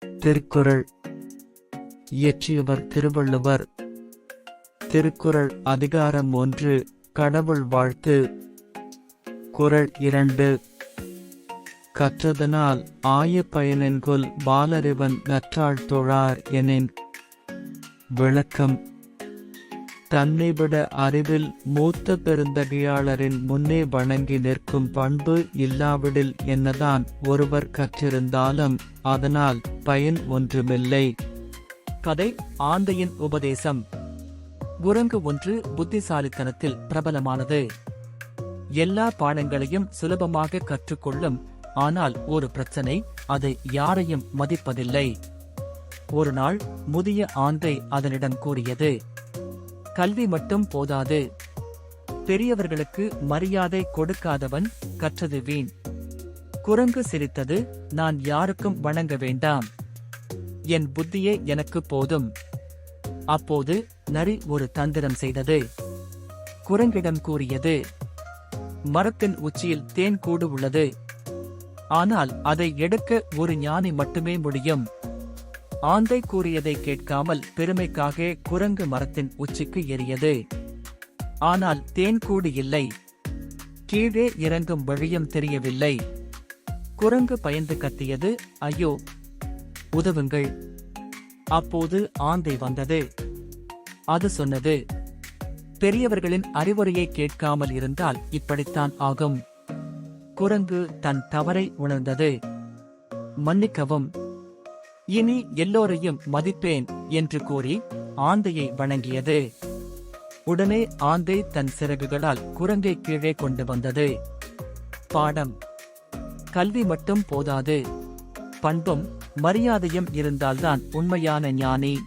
திருக்குறள். இயற்றியவர் திருவள்ளுவர். திருக்குறள் அதிகாரம் ஒன்று கடவுள் வாழ்த்து. குறள் இரண்டு. கற்றதனால் ஆய பயனென்கொல் பாலறிவன் நற்றாள் தொழார் எனின். விளக்கம் தன்னைவிட அறிவில் மூத்த பெருந்தகையாளரின் முன்னே வணங்கி நிற்கும் பண்பு இல்லாவிடில் என்னதான் ஒருவர் கற்றிருந்தாலும் அதனால் பயன் ஒன்றுமில்லை. கதை ஆந்தையின் உபதேசம். குரங்கு ஒன்று புத்திசாலித்தனத்தில் பிரபலமானது. எல்லா பாடங்களையும் சுலபமாக கற்றுக்கொள்ளும் ஆனால் ஒரு பிரச்சனை அது யாரையும் மதிப்பதில்லை. ஒரு நாள் முதிய ஆந்தை அதனிடம் கூறியது கல்வி மட்டும் போதாது. பெரியவர்களுக்கு மரியாதை கொடுக்காதவன் கற்றது வீண் குரங்கு சிரித்தது நான் யாருக்கும் வணங்க வேண்டாம். என் புத்தியே எனக்கு போதும். அப்போது நரி ஒரு தந்திரம் செய்தது. குரங்கிடம் கூறியது மரத்தின் உச்சியில் தேன் கூடு உள்ளது. ஆனால் அதை எடுக்க ஒரு ஞானி மட்டுமே முடியும். ஆந்தை கூறியதை கேட்காமல் பெருமைக்காக குரங்கு மரத்தின் உச்சிக்கு ஏறியது. ஆனால் தேன் கூடு இல்லை. கீழே இறங்கும் வழியும் தெரியவில்லை. குரங்கு பயந்து கத்தியது ஐயோ உதவுங்கள். அப்போது ஆந்தை வந்தது. அது சொன்னது பெரியவர்களின் அறிவுரையை கேட்காமல் இருந்தால் இப்படித்தான் ஆகும். குரங்கு தன் தவறை உணர்ந்தது. மன்னிக்கவும் இனி எல்லோரையும் மதிப்பேன் என்று கூறி ஆந்தையை வணங்கியது. உடனே ஆந்தை தன் சிறகுகளால் குரங்கை கீழே கொண்டு வந்தது. பாடம். கல்வி மட்டும் போதாது. பண்பும் மரியாதையும் இருந்தால்தான் உண்மையான ஞானி.